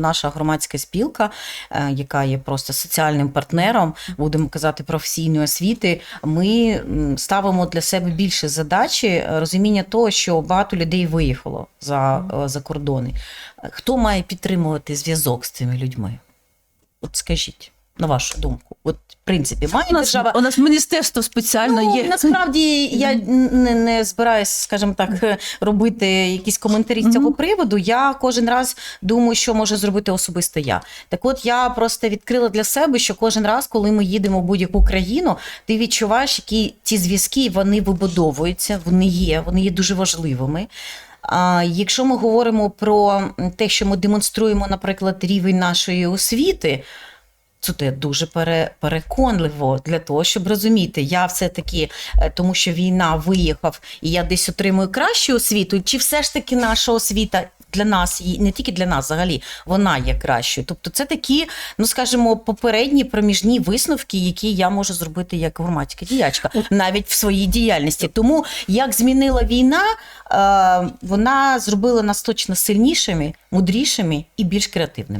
Наша громадська спілка, е, яка є просто соціальним партнером, будемо казати, професійної освіти. Ми ставимо для себе більше задачі е, розуміння того, що багато людей виїхало за, е, за кордони. Хто має підтримувати зв'язок з цими людьми? От скажіть, на вашу думку, от в принципі, має У нас, держава у нас міністерство спеціально Ну, є. насправді я не, не збираюсь, скажімо так, робити якісь коментарі з цього приводу. Я кожен раз думаю, що може зробити особисто я. Так от я просто відкрила для себе, що кожен раз, коли ми їдемо в будь-яку країну, ти відчуваєш, які ці зв'язки вони вибудовуються, вони є, вони є дуже важливими. А якщо ми говоримо про те, що ми демонструємо, наприклад, рівень нашої освіти, це дуже пере, переконливо для того, щоб розуміти, я все-таки, е, тому що війна виїхав, і я десь отримую кращу освіту, чи все ж таки наша освіта для нас, і не тільки для нас, взагалі, вона є кращою. Тобто це такі, ну скажімо, попередні проміжні висновки, які я можу зробити як громадська діячка, навіть в своїй діяльності. Тому як змінила війна, е, вона зробила нас точно сильнішими, мудрішими і більш креативними.